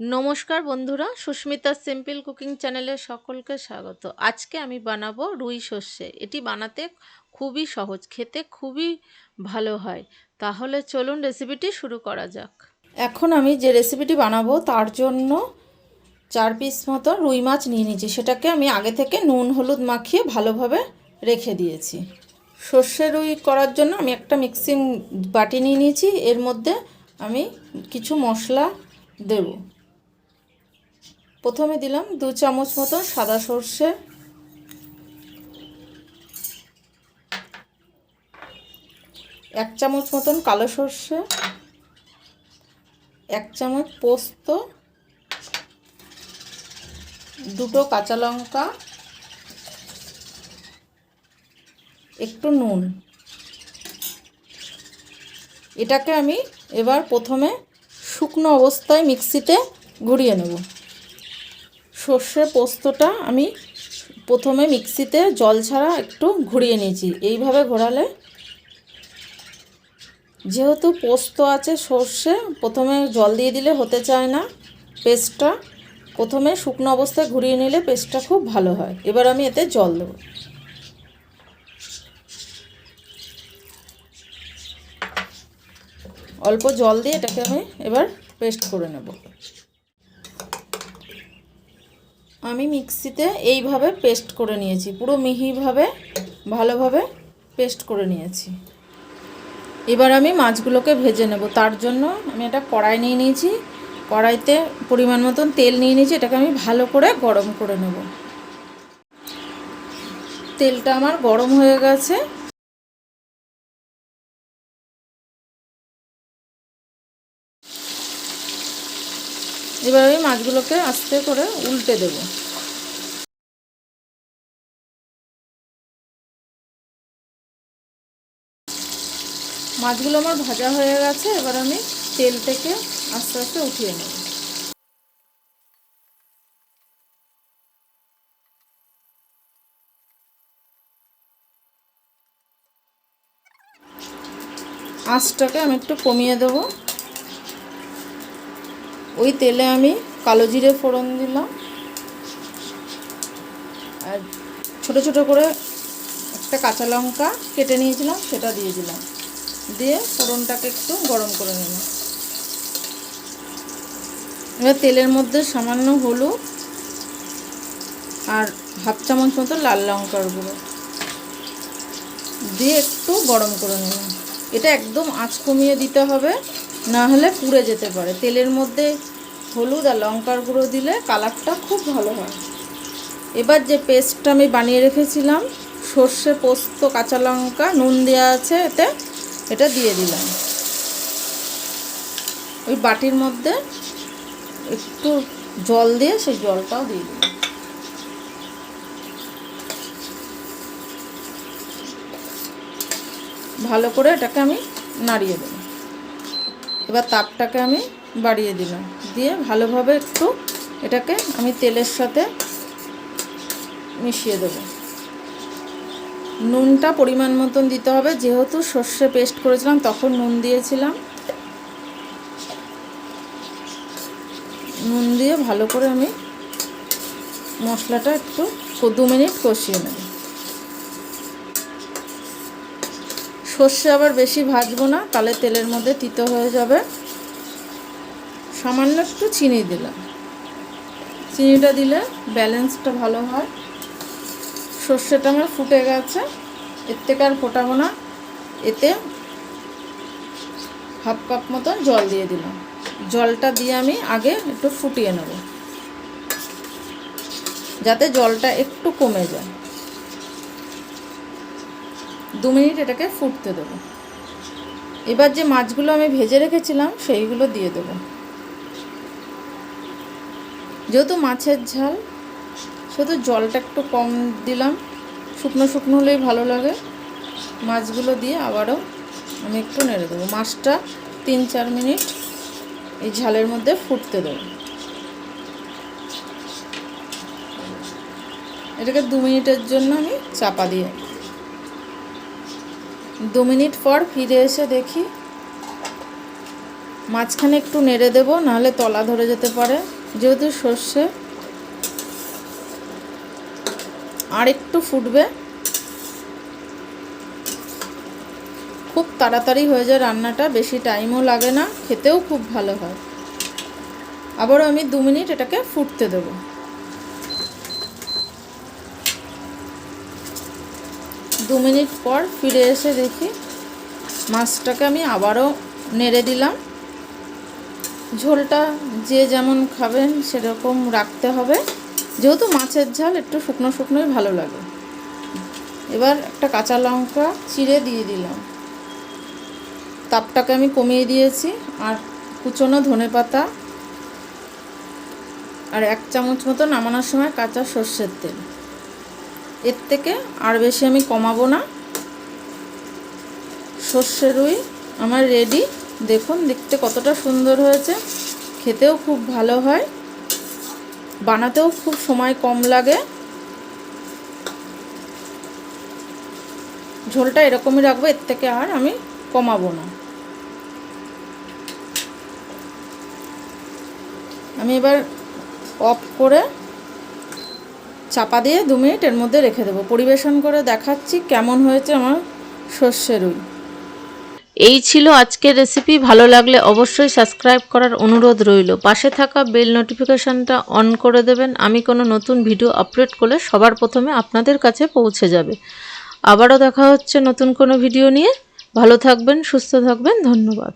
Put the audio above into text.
নমস্কার বন্ধুরা Susmita simple cooking চ্যানেলে সকলকে স্বাগত। আজকে আমি বানাবো রুই সর্ষে। এটি বানাতে খুবই সহজ, খেতে খুবই ভালো হয়। তাহলে চলুন রেসিপিটি শুরু করা যাক। এখন আমি যে রেসিপিটি বানাবো, তার জন্য চার পিস মতো রুই মাছ নিয়ে নিয়েছি। সেটাকে আমি আগে থেকে নুন, হলুদ মাখিয়ে ভালোভাবে রেখে দিয়েছি। সর্ষে রুই করার জন্য আমি একটা মিক্সিং বাটি নিয়ে নিয়েছি। এর মধ্যে আমি কিছু মশলা দেব। প্রথমে দিলাম দু চামচ মতো সাদা সর্ষে। এক চামচ মতন কালো সর্ষে। এক চামচ পোস্ত। দুটো কাঁচা লঙ্কা। একটু নুন। এটাকে আমি এবার প্রথমে শুকনো অবস্থায় মিক্সিতে ঘুরিয়ে নেব। সর্ষে পোস্তটা আমি প্রথমে মিক্সিতে জল ছাড়া একটু ঘুরিয়ে নিয়েছি। এইভাবে ঘোরালে যেহেতু পোস্ত আছে সর্ষে, প্রথমে জল দিয়ে দিলে হতে চায় না পেস্টটা। প্রথমে শুকনো অবস্থায় ঘুরিয়ে নিলে পেস্টটা খুব ভালো হয়। এবার আমি এতে জল দেবো। অল্প জল দিয়ে এটাকে আমি এবার পেস্ট করে নেব। আমি মিক্সিতে এইভাবে পেস্ট করে নিয়েছি, পুরো মিহিভাবে, ভালোভাবে পেস্ট করে নিয়েছি। এবার আমি মাছগুলোকে ভেজে নেব। তার জন্য আমি একটা কড়াই নিয়ে নিয়েছি। কড়াইতে পরিমাণ মতন তেল নিয়ে নিয়েছি, এটাকে আমি ভালো করে গরম করে নেব। তেলটা আমার গরম হয়ে গেছে। এবার আমি মাছগুলোকে আস্তে করে উল্টে দেব। মাছগুলো আমার ভাজা হয়ে গেছে, এবার আমি তেল থেকে আস্তে আস্তে উঠিয়ে নেব। আঁচটাকে আমি একটু কমিয়ে দেবো। ওই তেলে আমি কালো জিরে ফোড়ন দিলাম। আর ছোট ছোট করে একটা কাঁচা লঙ্কা কেটে নিয়েছিলাম, সেটা দিয়ে দিলাম। দিয়ে ফোড়নটাকে একটু গরম করে নিলাম। এবার তেলের মধ্যে সামান্য হলুদ আর হাফ চামচ মতো লাল লঙ্কার গুঁড়ো দিয়ে একটু গরম করে নিলাম। এটা একদম আঁচ কমিয়ে দিতে হবে। না হলে পুড়ে যেতে পারে। তেলের মধ্যে হলুদ আর লঙ্কার গুঁড়ো দিলে কালারটা খুব ভালো হয়। এবার যে পেস্টটা আমি বানিয়ে রেখেছিলাম, সর্ষে পোস্ত, কাঁচা লঙ্কা, নুন দেওয়া আছে এতে, এটা দিয়ে দিলাম। ওই বাটির মধ্যে একটু জল দিয়ে সেই জলটাও দিয়ে দিলাম। ভালো করে এটাকে আমি নাড়িয়ে দেবো। এবার তাপটাকে আমি বাড়িয়ে দিলাম। দিয়ে ভালোভাবে একটু এটাকে আমি তেলের সাথে মিশিয়ে দেবো। নুনটা পরিমাণ মতন দিতে হবে। যেহেতু সর্ষে পেস্ট করেছিলাম, তখন নুন দিয়েছিলাম। নুন দিয়ে ভালো করে আমি মশলাটা একটু দু মিনিট কষিয়ে নেব। সর্ষে আবার বেশি ভাজবো না, তাহলে তেলের মধ্যে তিতো হয়ে যাবে। সামান্য একটু চিনি দিলাম। চিনিটা দিলে ব্যালেন্সটা ভালো হয়। সর্ষেটা আমার ফুটে গেছে, এর থেকে আর ফোটাবো না। এতে হাফ কাপ মতন জল দিয়ে দিলাম। জলটা দিয়ে আমি আগে একটু ফুটিয়ে নেব। যাতে জলটা একটু কমে যায়। দু মিনিট এটাকে ফুটতে দেবো। এবার যে মাছগুলো আমি ভেজে রেখেছিলাম, সেইগুলো দিয়ে দেবো। যেহেতু মাছের ঝাল, সেহেতু জলটা একটু কম দিলাম। শুকনো শুকনো হলেই ভালো লাগে। মাছগুলো দিয়ে আবারও আমি একটু নেড়ে দেবো। মাছটা তিন চার মিনিট এই ঝালের মধ্যে ফুটতে দেবো। এটাকে দু মিনিটের জন্য আমি চাপা দিয়ে দু মিনিট পর ফিরে এসে দেখি মাঝখানে একটু নেড়ে দেবো, নাহলে তলা ধরে যেতে পারে। যেহেতু সর্ষে, আর একটু ফুটবে। খুব তাড়াতাড়ি হয়ে যায় রান্নাটা, বেশি টাইমও লাগে না, খেতেও খুব ভালো হয়। আবারও আমি দু মিনিট এটাকে ফুটতে দেবো। দু মিনিট পর ফিরে এসে দেখি মাছটাকে আমি আবারও নেড়ে দিলাম। ঝোলটা যে যেমন খাবেন সেরকম রাখতে হবে। যেহেতু মাছের ঝাল একটু শুকনো শুকনোই ভালো লাগে। এবার একটা কাঁচা লঙ্কা চিড়ে দিয়ে দিলাম। তাপটাকে আমি কমিয়ে দিয়েছি আর কুচনো ধনে পাতা আর এক চামচ মতো নামানোর সময় কাঁচা সর্ষের তেল। এর থেকে আর বেশি আমি কমাবো না। সর্ষে রুই আমার রেডি দেখুন, দেখতে কতটা সুন্দর হয়েছে। খেতেও খুব ভালো হয়। বানাতেও খুব সময় কম লাগে। ঝোলটা এরকমই রাখব, এর থেকে আর আমি কমাবো না। আমি এবার অফ করে চাপা দিয়ে দু মিনিট এর মধ্যে রেখে দেবো। পরিবেশন করে দেখাচ্ছি কেমন হয়েছে আমার সর্ষে রুই। এই ছিল আজকের রেসিপি ভালো লাগলে অবশ্যই সাবস্ক্রাইব করার অনুরোধ রইল। পাশে থাকা বেল নোটিফিকেশনটা অন করে দেবেন। আমি কোনো নতুন ভিডিও আপলোড করলে সবার প্রথমে আপনাদের কাছে পৌঁছে যাবে। আবারও দেখা হচ্ছে নতুন কোনো ভিডিও নিয়ে। ভালো থাকবেন, সুস্থ থাকবেন। ধন্যবাদ।